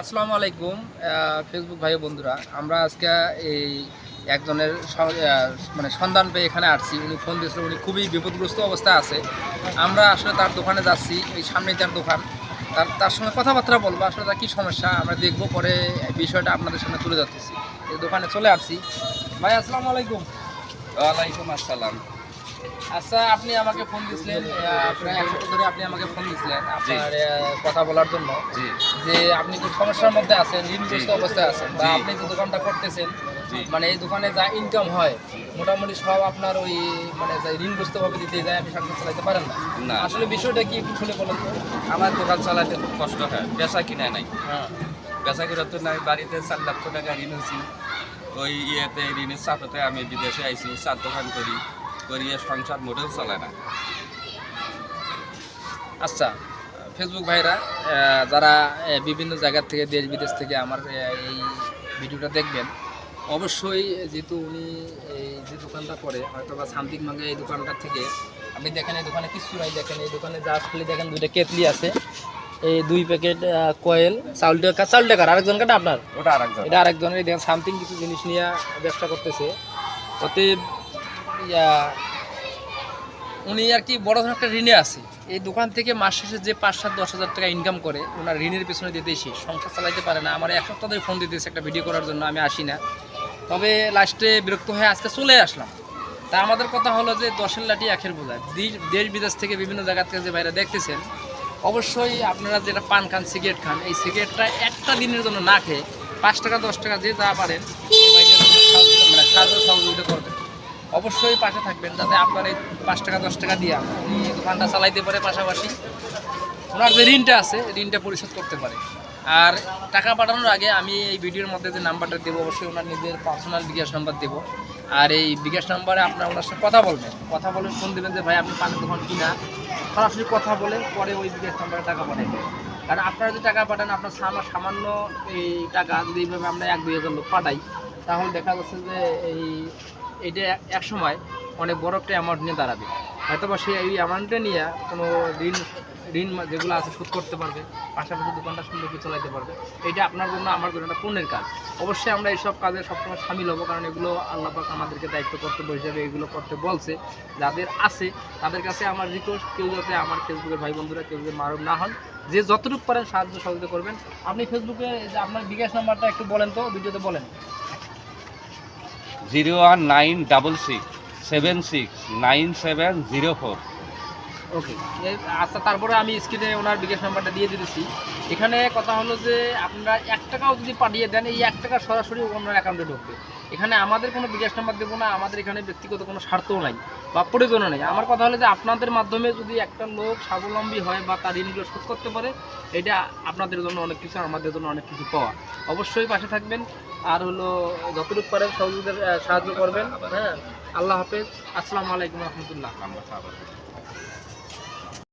আসসালামু আলাইকুম ফেসবুক ভাই বন্ধুরা। আমরা আজকে এই একজনের মানে সন্ধান পেয়ে এখানে আসছি। উনি ফোন দিয়েছিল, উনি খুবই বিপদগ্রস্ত অবস্থায় আছে। আমরা আসলে তার দোকানে যাচ্ছি, এই সামনে তার দোকান। তার তার সঙ্গে কথাবার্তা বলব, আসলে তার কী সমস্যা, আমরা দেখব, পরে বিষয়টা আপনাদের সামনে তুলে যাচ্ছি এই দোকানে চলে আসছি। ভাই, আসসালামু আলাইকুম। ওয়ালাইকুম আসসালাম। আচ্ছা আপনি আমাকে ফোন দিয়েছিলেন প্রায় এক সপ্তাহ ধরে আপনি আমাকে ফোন দিয়েছিলেন আপনার কথা বলার জন্য। যে আপনি খুব সমস্যার মধ্যে আছেন ঋণগ্রস্ত অবস্থায় আছেন বা আপনি যে দোকানটা করতেছেন মানে এই দোকানে যা ইনকাম হয় মোটামুটি সব আপনার ওই মানে যা ঋণগ্রস্ত ভাবে দিতে যায় আপনি সংসার চালাতে পারেন না। আসলে বিষয়টা কি একটু শুনে বলেন। তো আমার দোকান চালাতে খুব কষ্ট হয় বেচা কিনা নাই। বেচা কিনা তো নাই বাড়িতে চার লক্ষ টাকা ঋণ হয়েছি। ওই ইয়েতে ঋণের চাপেতে আমি বিদেশে আইছি চার দোকান করি। করিয়ে সংসার মোটেও চলে না। আচ্ছা ফেসবুক ভাইরা যারা বিভিন্ন জায়গা থেকে, দেশ বিদেশ থেকে আমার এই ভিডিওটা দেখবেন, অবশ্যই যেহেতু উনি এই যে দোকানটা করে হয়তো বা শান্তিক মাঙ্গে এই দোকানটা থেকে, আপনি দেখেন এই দোকানে কিছু নাই, দেখেন এই দোকানে যা আসলে দেখেন দুইটা কেতলি আছে। এই দুই প্যাকেট কয়েল, চাউল টাকা, চাউল টাকার আরেকজন কাটা আপনার? ওটা আর একজন এটা আরেকজনের দেখেন সামথিং কিছু জিনিস নিয়ে ব্যবসা করতেছে। অতএব উনি আর কি বড় ধরনের একটা ঋণে আছে। এই দোকান থেকে মাস শেষে যে পাঁচ সাত দশ হাজার টাকা ইনকাম করে, ওনার ঋণের পেছনে দিতেই সংসার চালাইতে পারে না। আমার এক সপ্তাহ ধরে ফোন দিতেছে একটা ভিডিও করার জন্য, আমি আসি না। তবে লাস্টে বিরক্ত হয়ে আজকে চলে আসলাম। তা আমাদের কথা হলো যে দশের লাঠি একের বোঝায়। দেশ বিদেশ থেকে বিভিন্ন জায়গা থেকে যে বাইরে দেখতেছেন, অবশ্যই আপনারা যেটা পান খান, সিগারেট খান, এই সিগারেটটা একটা দিনের জন্য না খেয়ে পাঁচ টাকা, দশ টাকা যে যা পারেন এই ভাইদের জন্য সাহায্য- মানে সাহায্য সহযোগিতা করবেন অবশ্যই পাশে থাকবেন, যাতে আপনার এই পাঁচ টাকা, দশ টাকা দিয়ে উনি দোকানটা চালাইতে পারে পাশাপাশি। ওনার যে ঋণটা আছে ঋণটা পরিশোধ করতে পারে। আর টাকা পাঠানোর আগে আমি এই ভিডিওর মধ্যে যে নাম্বারটা দেবো, অবশ্যই ওনার নিজের পার্সোনাল বিকাশ নাম্বার দেবো। আর এই বিকাশ নাম্বারে আপনার ওনার সাথে কথা বলবেন। কথা বলে ফোন দেবেন যে, ভাই, আপনি পানের দোকান কিনা? সরাসরি কথা বলে পরে ওই বিকাশ নাম্বারে টাকা পাঠাবেন কারণ আপনারা যদি টাকা পাঠান, আপনার সামা- সামান্য এই টাকা যদি এইভাবে আমরা এক, দুই হাজার লোক পাঠাই, তাহলে দেখা যাচ্ছে যে এই এটা এক সময় অনেক বড় একটা অ্যামাউন্ট নিয়ে দাঁড়াবে। হয়তো বা সে এই অ্যামাউন্টটা নিয়ে কোনো ঋণ ঋণ যেগুলো আছে শোধ করতে পারবে, পাশাপাশি দোকানটা সুন্দর করে চালাতে পারবে, এটা আপনার জন্য, আমার জন্য একটা পুণ্যের কাজ। অবশ্যই আমরা এইসব কাজে সবসময় সামিল হব, কারণ এগুলো আল্লাহ পাক আমাদেরকে দায়িত্ব কর্তব্য হিসেবে এগুলো করতে বলছে। যাদের আছে, তাদের কাছে আমার রিকোয়েস্ট কেউ যাতে আমার ফেসবুকের ভাই বন্ধুরা, কেউ যদি মারুম না হন যে যতটুকু পারেন সাহায্য সহযোগিতা করবেন। আপনি ফেসবুকে আপনার বিকাশ নাম্বারটা একটু বলেন তো ভিডিওতে বলেন। Zero one nine double six seven six nine seven zero four. Okay আচ্ছা তারপরে আমি স্ক্রিনে ওনার বিকাশ নাম্বারটা দিয়ে দিতেছি। এখানে কথা হলো যে, আপনারা এক টাকাও যদি পাঠিয়ে দেন, এই এক টাকা সরাসরি ওনার অ্যাকাউন্টে ঢুকবে। এখানে আমাদের কোনো বিকাশ নাম্বার দেবো না, আমাদের এখানে ব্যক্তিগত কোনো স্বার্থও নাই বা প্রয়োজনও নেই। আমার কথা হলো যে, আপনাদের মাধ্যমে যদি একটা লোক স্বাবলম্বী হয় বা তার ঋণগুলো শোধ করতে পারে, এটা আপনাদের জন্য অনেক কিছু, আমাদের জন্য অনেক কিছু পাওয়া। অবশ্যই পাশে থাকবেন। আর হলো, যতটুকু পারেন সহযোগিতা, সাহায্য করবেন। হ্যাঁ আল্লাহ হাফেজ। আসসালামু আলাইকুম রহমতুল্লাহ।